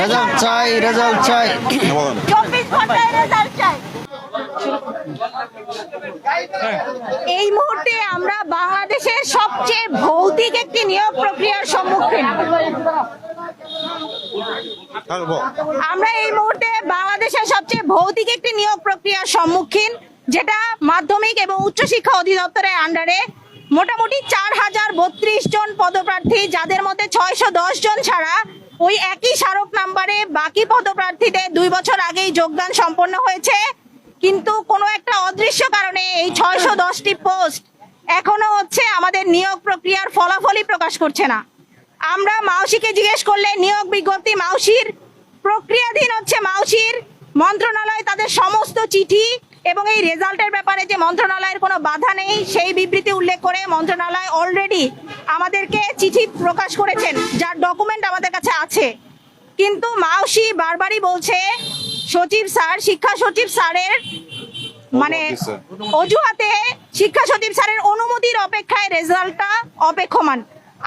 Result চাই result চাই। চব্বিশ ঘন্টায় রেজাল্ট চাই। এই মুহূর্তে আমরা বাংলাদেশের সবচেয়ে ভৌতিক একটি নিয়োগ প্রক্রিয়ার সম্মুখীন। আমরা এই মুহূর্তে বাংলাদেশের সবচেয়ে ভৌতিক একটি নিয়োগ প্রক্রিয়ার সম্মুখীন যেটা মাধ্যমিক এবং উচ্চশিক্ষা অধিদপ্তরের আন্ডারে মোটামুটি চার হাজার বত্রিশ জন পদপ্রার্থী যাদের মধ্যে ছয়শো দশ জন ছাড়া ওই একই স্মারক নাম্বারে বাকি পদপ্রার্থীদের দুই বছর আগেই যোগদান সম্পন্ন হয়েছে। কিন্তু কোনো একটা অদৃশ্য কারণে এই ছয়শো দশটি পোস্ট এখনও হচ্ছে আমাদের নিয়োগ প্রক্রিয়ার ফলাফলই প্রকাশ করছে না। আমরা মাউসিকে জিজ্ঞেস করলে নিয়োগ বিজ্ঞপ্তি মাউসির, প্রক্রিয়াধীন হচ্ছে মাউসির, মন্ত্রণালয় তাদের সমস্ত চিঠি এবং এই রেজাল্টের ব্যাপারে যে মন্ত্রণালয়ের কোনো বাধা নেই সেই বিবৃতি উল্লেখ করে মন্ত্রণালয় অলরেডি আমাদেরকে চিঠি প্রকাশ করেছেন যার ডকুমেন্ট আমাদের কাছে আছে। কিন্তু মাউসি বারবারই বলছে সচিব স্যার শিক্ষা সচিব স্যারের মানে অজুহাতে শিক্ষা সচিব স্যারের অনুমতির অপেক্ষায় রেজাল্টটা অপেক্ষমান।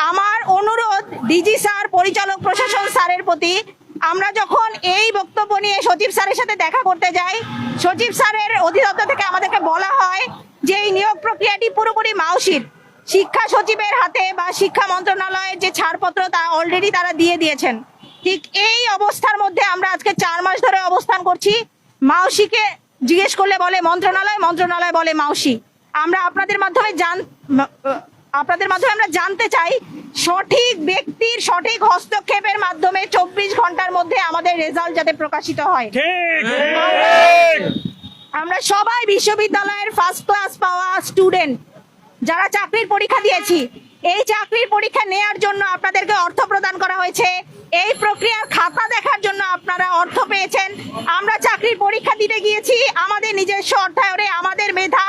আমার অনুরোধ ডিজি স্যার পরিচালক প্রশাসন স্যারের প্রতি আমরা যখন এই বক্তব্য নিয়ে সচিব স্যারের সাথে দেখা করতে যাই, সচিব স্যারের অধিদপ্তর থেকে আমাদেরকে বলা হয় যে এই নিয়োগ প্রক্রিয়াটি পুরোপুরি মাউসির। শিক্ষা সচিবের হাতে বা শিক্ষা মন্ত্রণালয়ের যে ছাড়পত্র, তা অলরেডি তারা দিয়ে দিয়েছেন। ঠিক এই অবস্থার মধ্যে আমরা আজকে চার মাস ধরে অবস্থান করছি। মাউসিকে জিজ্ঞেস করলে বলে মন্ত্রণালয় মন্ত্রণালয় বলে মাউসি। আমরা আপনাদের মাধ্যমে জান আপনাদের মাধ্যমে আমরা জানতে চাই সঠিক সঠিক হস্তক্ষেপের মাধ্যমে চব্বিশ ঘণ্টার মধ্যে আমাদের রেজাল্ট যাতে প্রকাশিত হয়। আমরা সবাই বিশ্ববিদ্যালয়ের ফার্স্ট ক্লাস পাওয়া স্টুডেন্ট যারা চাকরির পরীক্ষা দিয়েছি। এই চাকরির পরীক্ষা নেয়ার জন্য আপনাদেরকে অর্থ প্রদান করা হয়েছে। এই প্রক্রিয়ার খাতা দেখার জন্য আপনারা অর্থ পেয়েছেন। আমরা চাকরির পরীক্ষা দিতে গিয়েছি। আমাদের নিজস্ব অর্থায়নে আমাদের মেধা,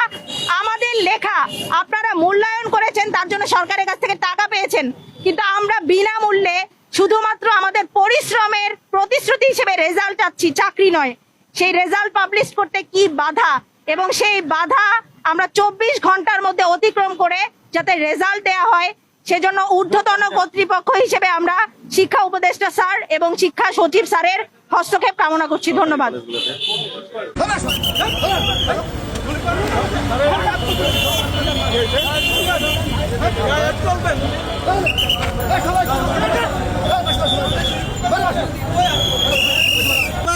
আমাদের লেখা আপনারা মূল্যায়ন করেছেন, তার জন্য সরকারের কাছ থেকে টাকা পেয়েছেন। কিন্তু আমরা বিনামূল্যে শুধুমাত্র আমাদের পরিশ্রমের প্রতিশ্রুতি হিসেবে রেজাল্ট চাচ্ছি, চাকরি নয়। সেই রেজাল্ট পাবলিশ করতে কি বাধা? এবং সেই বাধা আমরা চব্বিশ ঘণ্টার মধ্যে অতিক্রম করে যাতে রেজাল্ট দেয়া হয় সেজন্য ঊর্ধ্বতন কর্তৃপক্ষ হিসেবে আমরা শিক্ষা উপদেষ্টা স্যার এবং শিক্ষা সচিব স্যারের হস্তক্ষেপ কামনা করছি। ধন্যবাদ।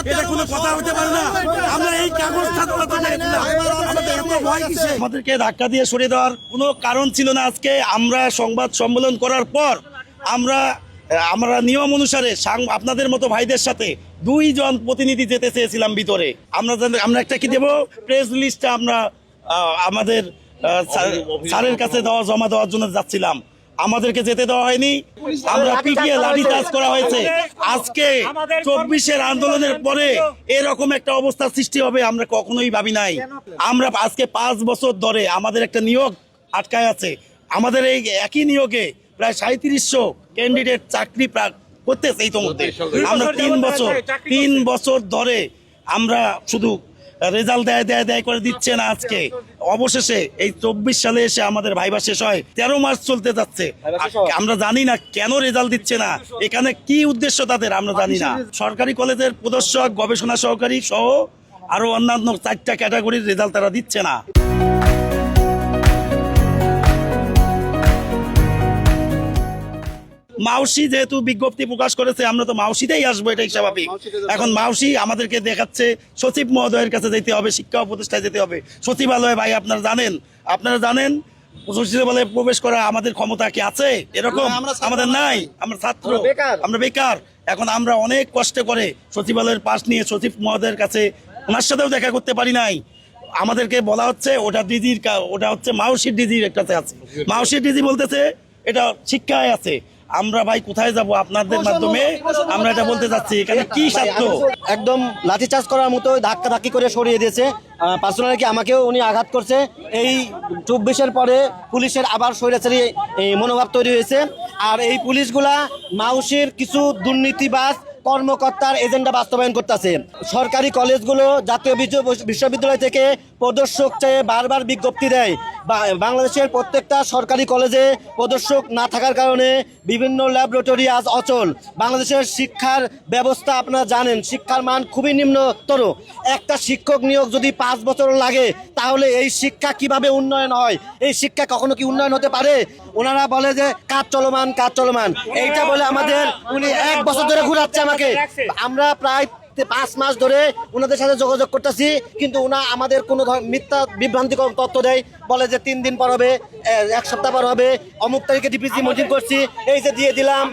এটা কোনো কথা হতে পারে না। আমরা এই কাগজ ছাত্ররা আমাদেরকে ধাক্কা দিয়ে সরিয়ে দেওয়ার কোনো কারণ ছিল না আজকে। আমরা সংবাদ সম্মেলন করার পর আমরা আমরা নিয়ম অনুসারে সাং- আপনাদের মতো ভাইদের সাথে দুইজন প্রতিনিধি যেতে চেয়েছিলাম ভিতরে। আমরা আমরা একটা কি দেবো? প্রেস লিস্টটা আমরা আমাদের স্যারের কাছে দেওয়া জমা দেওয়ার জন্য যাচ্ছিলাম। আমাদেরকে যেতে দেওয়া হয়নি। আমরা পিটিয়ে লাঠি চার্জ করা হয়েছে। আজকে চব্বিশের আন্দোলনের পরে এরকম একটা অবস্থা সৃষ্টি হবে আমরা কখনোই ভাবি নাই। আমরা আজকে পাঁচ বছর ধরে আমাদের একটা নিয়োগ আটকায় আছে। আমাদের এই একই নিয়োগে প্রায় সাঁত্রিশশো ক্যান্ডিডেট চাকরি প্রা- করতেছে এই তো আমরা তিন বছর তিন বছর ধরে আমরা শুধু রেজাল্ট দেয় দেয় দেয় করে দিচ্ছে না আজকে। অবশেষে এই চব্বিশ সালে এসে আমাদের ভাইবা শেষ হয়। তেরো মাস চলতে যাচ্ছে। আমরা জানি না কেন রেজাল্ট দিচ্ছে না। এখানে কি উদ্দেশ্য তাদের আমরা জানি না। সরকারি কলেজের প্রদর্শক গবেষণা সহকারী সহ আরও অন্যান্য চারটা ক্যাটাগরির রেজাল্ট তারা দিচ্ছে না। মাউসি যেহেতু বিজ্ঞপ্তি প্রকাশ করেছে আমরা তো মাউসিতেই আসব এটাই স্বাভাবিক। এখন মাউসি আমাদেরকে দেখাচ্ছে সচিব মহোদয়ের কাছে যেতে হবে শিক্ষা প্রতিষ্ঠায় যেতে হবে। সচিবালয়ে ভাই আপনারা জানেন আপনারা জানেন সচিবালয়ে প্রবেশ করা আমাদের ক্ষমতা কি আছে? এরকম আমাদের নাই আমরা ছাত্র আমরা বেকার। এখন আমরা অনেক কষ্ট করে সচিবালয়ের পাশ নিয়ে সচিব মহোদয়ের কাছে ওনার সাথেও দেখা করতে পারি নাই। আমাদেরকে বলা হচ্ছে ওটা দিদির ওটা হচ্ছে মাউসির দিদির কাছে আছে। মাউসির দিদি বলতেছে এটা শিক্ষায় আছে। আমরা ভাই কোথায় যাব আপনাদের মাধ্যমে? আমরা এটা বলতে চাচ্ছি এখানে কি স্বার্থ? একদম লাঠিচার্জ করার মতো ধাক্কা ধাক্কি করে সরিয়ে দিয়েছে। পার্সোনালি কি আমাকেও উনি আঘাত করছে। এই চব্বিশের পরে পুলিশের আবার স্বৈরাচারী এই মনোভাব তৈরি হয়েছে। আর এই পুলিশগুলা মাউসির কিছু দুর্নীতিবাজ কর্মকর্তার এজেন্ডা বাস্তবায়ন করতেছে। সরকারি কলেজগুলো জাতীয় বিশ্ব- বিশ্ববিদ্যালয় থেকে প্রদর্শক চেয়ে বারবার বিজ্ঞপ্তি দেয়। বাংলাদেশের প্রত্যেকটা সরকারি কলেজে প্রদর্শক না থাকার কারণে বিভিন্ন ল্যাবরেটরি আজ অচল। বাংলাদেশের শিক্ষার ব্যবস্থা আপনারা জানেন, শিক্ষার মান খুবই নিম্নতর। একটা শিক্ষক নিয়োগ যদি পাঁচ বছর লাগে, তাহলে এই শিক্ষা কীভাবে উন্নয়ন হয়? এই শিক্ষা কখনো কি উন্নয়ন হতে পারে? ওনারা বলে যে, কাজ চলমান কাজ চলমান। এইটা বলে আমাদের উনি এক বছর ধরে ঘুরাচ্ছে আমাকে। আমরা প্রায় পাঁচ মাস ধরে ওনাদের সাথে যোগাযোগ করতেছি, কিন্তু ওনা আমাদের কোনো মিথ্যা বিভ্রান্তিকর তথ্য দেয়। বলে যে তিন দিন পর হবে এক সপ্তাহ পর হবে, অমুক তারিখে ডিপিসি মজুর করছি, এই যে দিয়ে দিলাম।